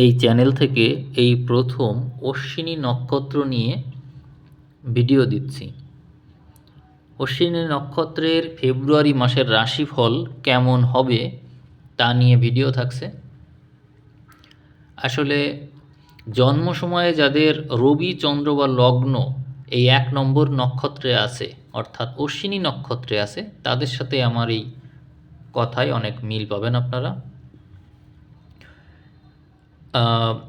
এই চ্যানেল থেকে এই প্রথম অশ্বিনী নক্ষত্র নিয়ে ভিডিও দিচ্ছি। অশ্বিনী নক্ষত্রের ফেব্রুয়ারি মাসের রাশিফল কেমন হবে তা নিয়ে ভিডিও থাকছে। আসলে জন্ম সময়ে যাদের রবি, চন্দ্র বা লগ্ন এই এক নম্বর নক্ষত্রে আছে, অর্থাৎ অশ্বিনী নক্ষত্রে আছে, তাদের সাথে আমার এই কথায় অনেক মিল পাবেন আপনারা।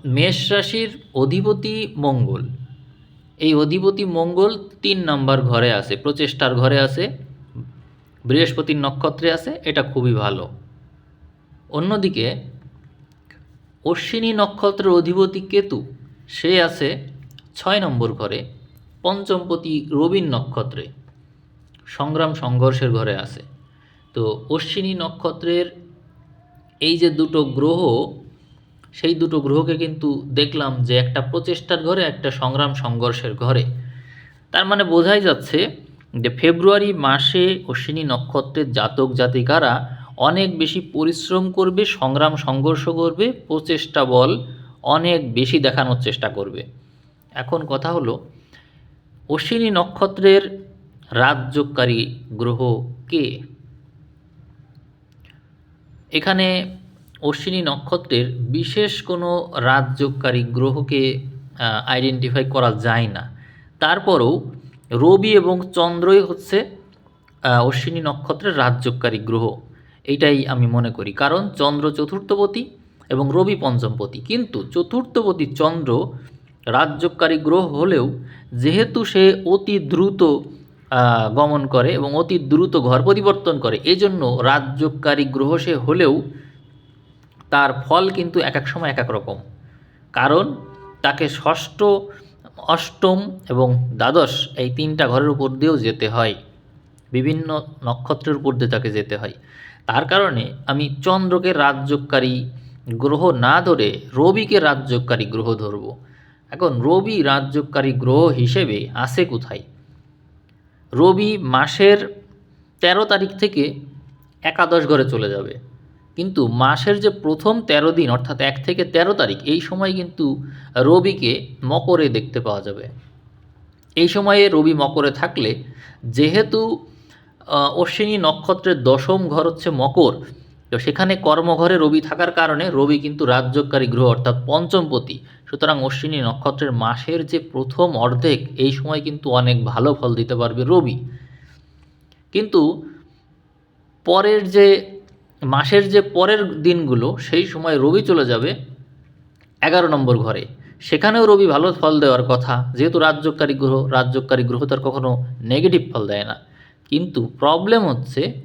মেষ রাশির অধিপতি মঙ্গল। এই অধিপতি মঙ্গল তিন নাম্বার ঘরে আছে, প্রচেষ্টার ঘরে আছে, বৃহস্পতির নক্ষত্রে আছে, এটা খুবই ভালো। অন্যদিকে অশ্বিনী নক্ষত্রের অধিপতি কেতু, সে আছে ছয় নম্বর ঘরে, পঞ্চমপতি রবির নক্ষত্রে, সংগ্রাম সংঘর্ষের ঘরে আছে। তো অশ্বিনী নক্ষত্রের এই যে দুটো গ্রহ সেই দুটো গ্রহকে কিন্তু দেখলাম যে একটা প্রচেষ্টার ঘরে, একটা সংগ্রাম সংঘর্ষের ঘরে। তার মানে বোঝাই যাচ্ছে যে ফেব্রুয়ারি মাসে অশ্বিনী নক্ষত্রের জাতক জাতিকারা অনেক বেশি পরিশ্রম করবে, সংগ্রাম সংঘর্ষ করবে, প্রচেষ্টা বল অনেক বেশি দেখানোর চেষ্টা করবে। এখন কথা হলো, অশ্বিনী নক্ষত্রের রাজযোগকারী গ্রহ কে? এখানে অশ্বিনী নক্ষত্রের বিশেষ কোনো রাজযোগকারী গ্রহকে আইডেন্টিফাই করা যায় না। তারপরেও রবি এবং চন্দ্রই হচ্ছে অশ্বিনী নক্ষত্রের রাজযোগকারী গ্রহ। এইটাই আমি মনে করি। কারণ চন্দ্র চতুর্থপতি এবং রবি পঞ্চমপতি। কিন্তু চতুর্থপতি চন্দ্র রাজযোগকারী গ্রহ হলেও যেহেতু সে অতি দ্রুত গমন করে এবং অতি দ্রুত ঘর পরিবর্তন করে, এজন্য রাজযোগকারী গ্রহ সে হলেও তার ফল কিন্তু এক এক সময় এক এক রকম। কারণ তাকে ষষ্ঠ, অষ্টম এবং দ্বাদশ এই তিনটা ঘরের উপর দিয়েও যেতে হয়। বিভিন্ন নক্ষত্রের উপর দিয়ে তাকে যেতে হয়। তার কারণে আমি চন্দ্রকে রাজযোগকারী গ্রহ না ধরে রবিকে রাজযোগকারী গ্রহ ধরব। এখন রবি রাজযোগকারী গ্রহ হিসেবে আসে কোথায়? রবি মাসের তেরো তারিখ থেকে একাদশ ঘরে চলে যাবে। কিন্তু মাসের যে প্রথম তেরো দিন, অর্থাৎ এক থেকে তেরো তারিখ, এই সময় কিন্তু রবিকে মকরে দেখতে পাওয়া যাবে। এই সময়ে রবি মকরে থাকলে যেহেতু অশ্বিনী নক্ষত্রের দশম ঘর হচ্ছে মকর, তো সেখানে কর্মঘরে রবি থাকার কারণে রবি কিন্তু রাজযোগকারী গ্রহ, অর্থাৎ পঞ্চমপতি। সুতরাং অশ্বিনী নক্ষত্রের মাসের যে প্রথম অর্ধেক, এই সময় কিন্তু অনেক ভালো ফল দিতে পারবে রবি। কিন্তু পরের যে মাসের যে পরের দিনগুলো, সেই সময় রবি চলে যাবে এগারো নম্বর ঘরে। সেখানেও রবি ভালো ফল দেওয়ার কথা। যেহেতু রাজযোগকারী গ্রহ রাজযোগকারী গ্রহ তার কখনো নেগেটিভ ফল দেয় না। কিন্তু প্রবলেম হচ্ছে,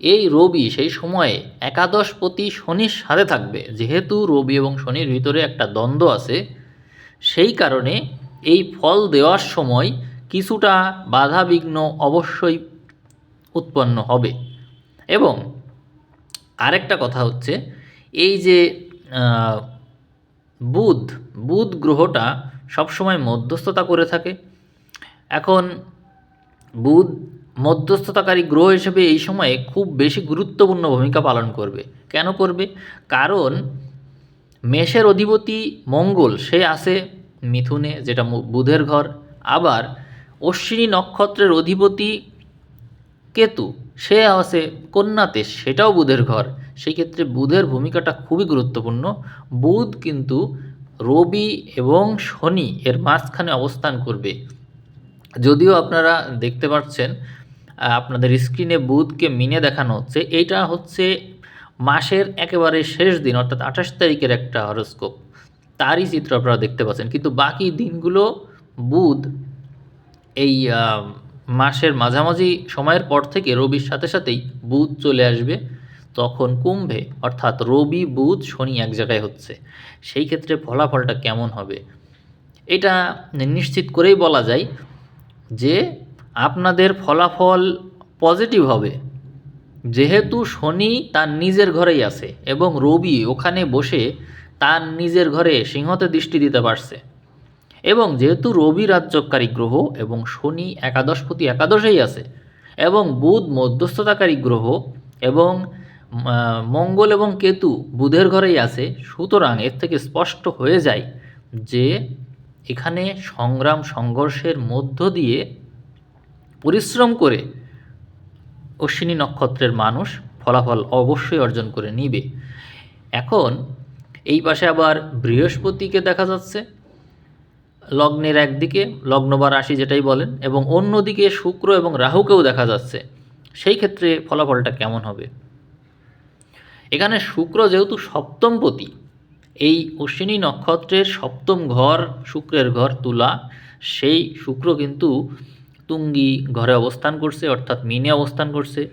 এই রবি সেই সময়ে একাদশপতি শনির সাথে থাকবে। যেহেতু রবি এবং শনির ভিতরে একটা দ্বন্দ্ব আছে, সেই কারণে এই ফল দেওয়ার সময় কিছুটা বাধা বিঘ্ন অবশ্যই উৎপন্ন হবে। এবং আরেকটা কথা হচ্ছে, এই যে বুধ বুধ গ্রহটা সবসময় মধ্যস্থতা করে থাকে। এখন বুধ মধ্যস্থতাকারী গ্রহ হিসেবে এই সময়ে খুব বেশি গুরুত্বপূর্ণ ভূমিকা পালন করবে। কেন করবে? কারণ মেষের অধিপতি মঙ্গল, সে আসে মিথুনে, যেটা বুধের ঘর। আবার অশ্বিনী নক্ষত্রের অধিপতি কেতু। সে আছে কন্যাতে সেটাও বুধের ঘর। সেই ক্ষেত্রে বুধের ভূমিকাটা খুবই গুরুত্বপূর্ণ। বুধ কিন্তু রবি এবং শনি এর মাঝখানে অবস্থান করবে। যদিও আপনারা দেখতে পাচ্ছেন আপনাদের স্ক্রিনে বুধকে মিনে দেখানো হচ্ছে। এইটা হচ্ছে মাসের একেবারে শেষ দিন, অর্থাৎ আঠাশ তারিখের একটা হরস্কোপ তারই চিত্র আপনারা দেখতে পাচ্ছেন। কিন্তু বাকি দিনগুলো বুধ এই মাসের মাঝামাঝি সময়ের পর থেকে রবির সাথে সাথেই বুধ চলে আসবে। তখন কুম্ভে, অর্থাৎ রবি, বুধ, শনি এক জায়গায় হচ্ছে। সেই ক্ষেত্রে ফলাফলটা কেমন হবে? এটা নিশ্চিত করেই বলা যায় যে আপনাদের ফলাফল পজিটিভ হবে। যেহেতু শনি তার নিজের ঘরেই আছে এবং রবি ওখানে বসে তার নিজের ঘরে সিংহতে দৃষ্টি দিতে পারছে। এবং যেহেতু রবি রাজ্যকারী গ্রহ এবং শনি একাদশপতি একাদশেই আছে, এবং বুধ মধ্যস্থতাকারী গ্রহ এবং মঙ্গল এবং কেতু বুধের ঘরেই আছে, সুতরাং এর থেকে স্পষ্ট হয়ে যায় যে এখানে সংগ্রাম সংঘর্ষের মধ্য দিয়ে পরিশ্রম করে অশ্বিনী নক্ষত্রের মানুষ ফলাফল অবশ্যই অর্জন করে নিবে। এখন এই পাশে আবার বৃহস্পতিকে দেখা যাচ্ছে। লগ্নের একদিকে লগ্ন বা রাশি যেটাই বলেন এবং অন্যদিকে শুক্র এবং রাহুকেও দেখা যাচ্ছে, সেই ক্ষেত্রে ফলাফলটা কেমন হবে? এখানে শুক্র যেহেতু সপ্তমপতি এই অশ্বিনী নক্ষত্রের সপ্তম ঘর, শুক্রের ঘর তুলা, সেই শুক্র কিন্তু তুঙ্গি ঘরে অবস্থান করছে, অর্থাৎ মিনে অবস্থান করছে।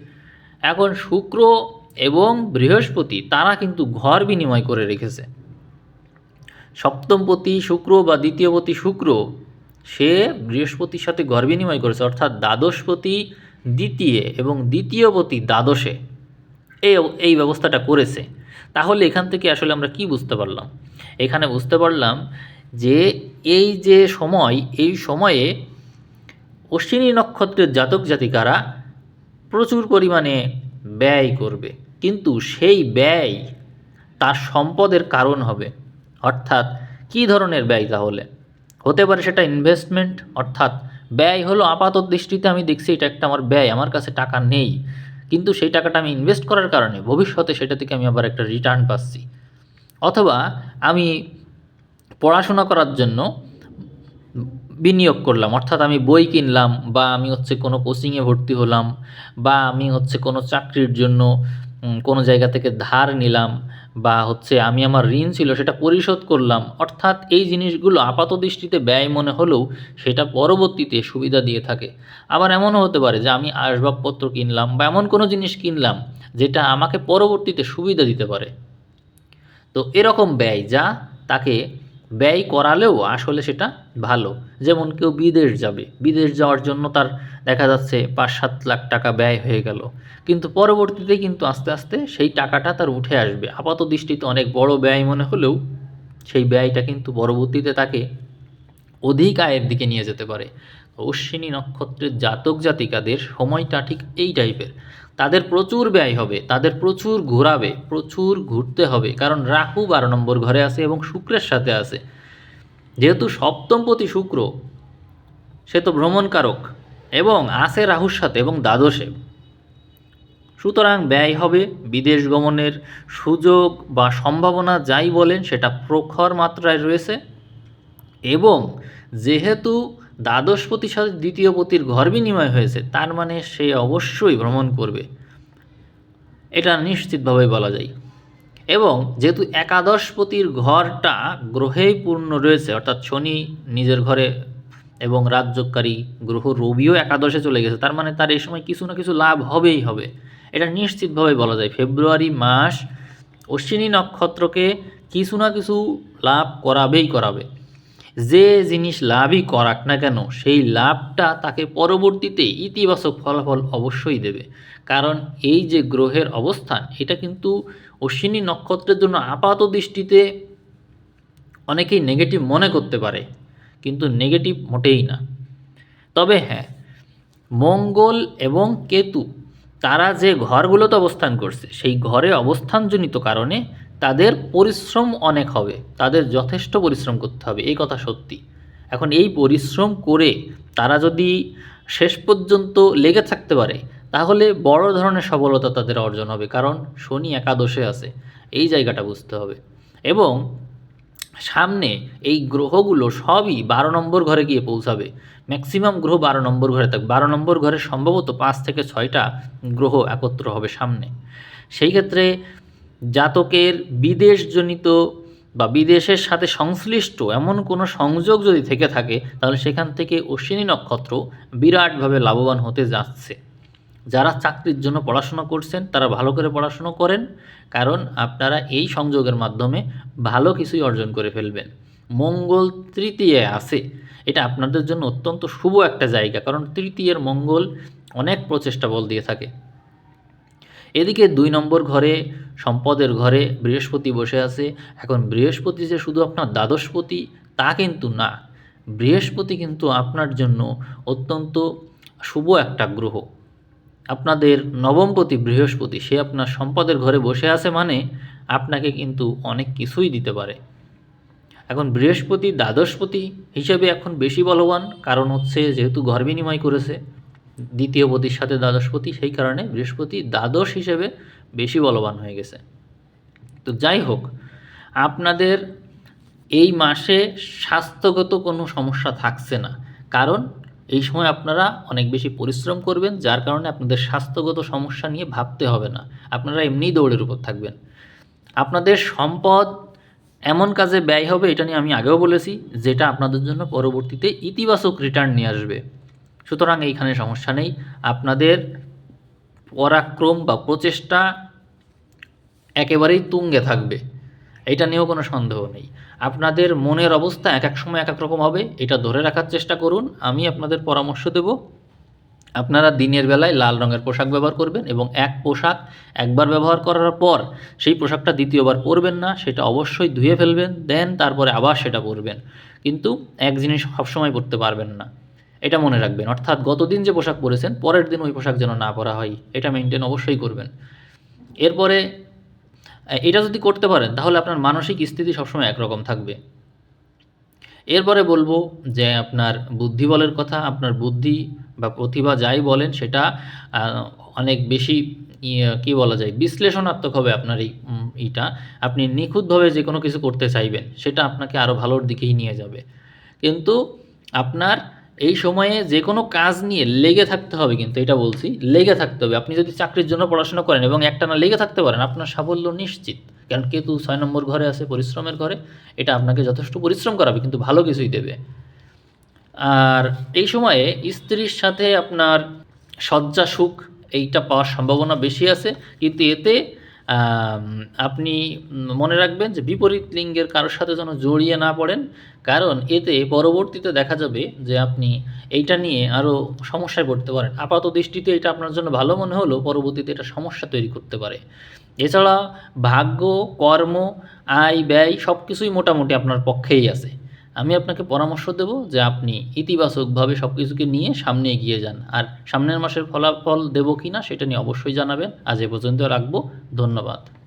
এখন শুক্র এবং বৃহস্পতি, তারা কিন্তু ঘর বিনিময় করে রেখেছে। সপ্তমপতি শুক্র বা দ্বিতীয়পতি শুক্র, সে বৃহস্পতির সাথে ঘর বিনিময় করেছে, অর্থাৎ দ্বাদশপতি দ্বিতীয় এবং দ্বিতীয়পতি দ্বাদশে। এই এই ব্যবস্থাটা করেছে। তাহলে এখান থেকে আসলে আমরা কি বুঝতে পারলাম? এখানে বুঝতে পারলাম যে এই যে সময়, এই সময়ে অশ্বিনী নক্ষত্রের জাতক জাতিকারা প্রচুর পরিমাণে ব্যয় করবে। কিন্তু সেই ব্যয় তার সম্পদের কারণ হবে। অর্থাৎ কী ধরনের ব্যয় তাহলে? হতে পারে সেটা ইনভেস্টমেন্ট অর্থাৎ ব্যয় হলো আপাত দৃষ্টিতে আমি দেখছি এটা একটা আমার ব্যয়, আমার কাছে টাকা নেই। কিন্তু সেই টাকাটা আমি ইনভেস্ট করার কারণে ভবিষ্যতে সেটা থেকে আমি আবার একটা রিটার্ন পাচ্ছি। অথবা আমি পড়াশোনা করার জন্য বিনিয়োগ করলাম, অর্থাৎ আমি বই কিনলাম বা আমি হচ্ছে কোনো কোচিংয়ে ভর্তি হলাম বা আমি হচ্ছে কোনো চাকরির জন্য কোনো জায়গা থেকে ধার নিলাম বা হচ্ছে আমি আমার ঋণ ছিল সেটা পরিশোধ করলাম, অর্থাৎ এই জিনিসগুলো আপাত দৃষ্টিতে ব্যয় মনে হলেও সেটা পরবর্তীতে সুবিধা দিয়ে থাকে। আবার এমনও হতে পারে যে আমি আসবাবপত্র কিনলাম বা এমন কোনো জিনিস কিনলাম যেটা আমাকে পরবর্তীতে সুবিধা দিতে পারে। তো এরকম ব্যয় যা তাকে ব্যয় করালেও আসলে সেটা ভালো। যেমন কেউ বিদেশ যাবে, বিদেশ যাওয়ার জন্য তার দেখা যাচ্ছে পাঁচ সাত লাখ টাকা ব্যয় হয়ে গেল। কিন্তু পরবর্তীতে কিন্তু আস্তে আস্তে সেই টাকাটা তার উঠে আসবে। আপাত দৃষ্টিতে অনেক বড় ব্যয় মনে হলেও সেই ব্যয়টা কিন্তু পরবর্তীতে তাকে অধিক আয়ের দিকে নিয়ে যেতে পারে। অশ্বিনী নক্ষত্রের জাতক জাতিকাদের সময়টা ঠিক এই টাইপের তাদের প্রচুর ব্যয় হবে, তাদের প্রচুর ঘোরাবে, প্রচুর ঘুরতে হবে। কারণ রাহু বারো নম্বর ঘরে আছে এবং শুক্রের সাথে আছে। যেহেতু সপ্তমপতি শুক্র, সে তো ভ্রমণকারক এবং আছে রাহুর সাথে এবং দ্বাদশে। সুতরাং ব্যয় হবে, বিদেশ গমনের সুযোগ বা সম্ভাবনা যাই বলেন, সেটা প্রখর মাত্রায় রয়েছে এবং যেহেতু দ্বাদশপতির সাথে দ্বিতীয় পতির ঘর বিনিময় হয়েছে, তার মানে সে অবশ্যই ভ্রমণ করবে। এটা নিশ্চিতভাবে বলা যায়। এবং যেহেতু একাদশপতির ঘরটা গ্রহেই পূর্ণ রয়েছে, অর্থাৎ শনি নিজের ঘরে এবং রাজ্যকারী গ্রহ রবিও একাদশে চলে গেছে, তার মানে তার এই সময় কিছু না কিছু লাভ হবেই হবে। এটা নিশ্চিতভাবে বলা যায়। ফেব্রুয়ারি মাস অশ্বিনী নক্ষত্রকে কিছু না কিছু লাভ করাবেই করাবে। যে জিনিস লাভই করাক না কেন, সেই লাভটা তাকে পরবর্তীতে ইতিবাচক ফলাফল অবশ্যই দেবে। কারণ এই যে গ্রহের অবস্থান, এটা কিন্তু অশ্বিনী নক্ষত্রের জন্য আপাত দৃষ্টিতে অনেকেই নেগেটিভ মনে করতে পারে, কিন্তু নেগেটিভ মোটেই না। তবে হ্যাঁ মঙ্গল এবং কেতু, তারা যে ঘরগুলোতে অবস্থান করছে, সেই ঘরে অবস্থানজনিত কারণে তাদের পরিশ্রম অনেক হবে, তাদের যথেষ্ট পরিশ্রম করতে হবে, এই কথা সত্যি। এখন এই পরিশ্রম করে তারা যদি শেষ পর্যন্ত লেগে থাকতে পারে, তাহলে বড় ধরনের সফলতা তাদের অর্জন হবে, কারণ শনি একাদশে আছে, এই জায়গাটা বুঝতে হবে। এবং সামনে এই গ্রহগুলো সবই বারো নম্বর ঘরে গিয়ে পৌঁছাবে, ম্যাক্সিমাম গ্রহ বারো নম্বর ঘরে থাকবে বারো নম্বর ঘরে সম্ভবত পাঁচ থেকে ছয়টা গ্রহ একত্র হবে সামনে। সেই ক্ষেত্রে জাতকের বিদেশজনিত বা বিদেশের সাথে সংশ্লিষ্ট এমন কোনো সংযোগ যদি থেকে থাকে, তাহলে সেখান থেকে অশ্বিনী নক্ষত্র বিরাটভাবে লাভবান হতে যাচ্ছে। যারা চাকরির জন্য পড়াশোনা করছেন, তারা ভালো করে পড়াশোনা করেন, কারণ আপনারা এই সংযোগের মাধ্যমে ভালো কিছুই অর্জন করে ফেলবেন। মঙ্গল তৃতীয় আছে। এটা আপনাদের জন্য অত্যন্ত শুভ একটা জায়গা, কারণ তৃতীয়ের মঙ্গল অনেক প্রচেষ্টা বল দিয়ে থাকে। এদিকে দুই নম্বর ঘরে, সম্পদের ঘরে বৃহস্পতি বসে আছে। এখন বৃহস্পতি যে শুধু আপনার দ্বাদশপতি, তা কিন্তু না। বৃহস্পতি কিন্তু আপনার জন্য অত্যন্ত শুভ একটা গ্রহ। আপনাদের নবমপতি বৃহস্পতি, সে আপনার সম্পদের ঘরে বসে আছে মানে আপনাকে কিন্তু অনেক কিছুই দিতে পারে। এখন বৃহস্পতি, দ্বাদশপতি হিসেবে এখন বেশি বলবান, কারণ হচ্ছে যেহেতু ঘর বিনিময় করেছে। দ্বিতীয় পতির সাথে দ্বাদশপতি সেই কারণে বৃহস্পতি দ্বাদশ হিসেবে বেশি বলবান হয়ে গেছে। তো যাই হোক, আপনাদের এই মাসে স্বাস্থ্যগত কোনো সমস্যা থাকছে না। কারণ এই সময় আপনারা অনেক বেশি পরিশ্রম করবেন, যার কারণে আপনাদের স্বাস্থ্যগত সমস্যা নিয়ে ভাবতে হবে না। আপনারা এমনিই দৌড়ের উপর থাকবেন। আপনাদের সম্পদ এমন কাজে ব্যয় হবে, এটা নিয়ে আমি আগেও বলেছি, যেটা আপনাদের জন্য পরবর্তীতে ইতিবাচক রিটার্ন নিয়ে আসবে। সুতরাং এইখানে সমস্যা নেই। আপনাদের পরাক্রম বা প্রচেষ্টা একেবারেই তুঙ্গে থাকবে। এটা নিয়েও কোনো সন্দেহ নেই। আপনাদের মনের অবস্থা এক এক সময় এক এক রকম হবে। এটা ধরে রাখার চেষ্টা করুন। আমি আপনাদের পরামর্শ দেব। আপনারা দিনের বেলায় লাল রঙের পোশাক ব্যবহার করবেন এবং এক পোশাক একবার ব্যবহার করার পর সেই পোশাকটা দ্বিতীয়বার পরবেন না, সেটা অবশ্যই ধুয়ে ফেলবেন, দেন তারপরে আবার সেটা পরবেন। কিন্তু এক জিনিস সবসময় পরতে পারবেন না। এটা মনে রাখবেন। অর্থাৎ গতদিন যে পোশাক পরেছেন, পরের দিন ওই পোশাক যেন না পরা হয়, এটা মেনটেন অবশ্যই করবেন। এরপরে এটা যদি করতে পারেন, তাহলে আপনার মানসিক স্থিতি সবসময় একরকম থাকবে। এরপরে বলব যে, আপনার বুদ্ধি বলের কথা, আপনার বুদ্ধি বা প্রতিভা যাই বলেন, সেটা অনেক বেশি কি বলা যায়, বিশ্লেষণাত্মক হবে আপনার এই এইটা আপনি নিখুঁতভাবে যে কোনো কিছু করতে চাইবেন, সেটা আপনাকে আরও ভালোর দিকেই নিয়ে যাবে। কিন্তু আপনার এই সময়ে যে কোনো কাজ নিয়ে লেগে থাকতে হবে কিন্তু, এটা বলছি, লেগে থাকতে হবে। আপনি যদি চাকরির জন্য পড়াশোনা করেন এবং একটানা লেগে থাকতে পারেন, আপনার সাফল্য নিশ্চিত। কারণ কেতু ছয় নম্বর ঘরে আছে, পরিশ্রমের ঘরে, এটা আপনাকে যথেষ্ট পরিশ্রম করাবে, কিন্তু ভালো কিছুই দেবে। আর এই সময়ে স্ত্রীর সাথে আপনার শয্যা সুখ, এইটা পাওয়ার সম্ভাবনা বেশি আছে, কিন্তু এতে আপনি মনে রাখবেন যে বিপরীত লিঙ্গের কারোর সাথে যেন জড়িয়ে না পড়েন, কারণ এতে পরবর্তীতে দেখা যাবে যে আপনি এইটা নিয়ে আরও সমস্যায় পড়তে পারেন। আপাত দৃষ্টিতে এটা আপনার জন্য ভালো মনে হলেও পরবর্তীতে এটা সমস্যা তৈরি করতে পারে। এছাড়া ভাগ্য, কর্ম, আয়, ব্যয় সব কিছুই মোটামুটি আপনার পক্ষেই আছে। আমি আপনাকে পরামর্শ দেব যে আপনি ইতিবাচকভাবে সব কিছুকে নিয়ে সামনে এগিয়ে যান। আর সামনের মাসের ফলাফল দেব কি না সেটা নিয়ে অবশ্যই জানাবেন। আজ এ পর্যন্ত রাখব। ধন্যবাদ।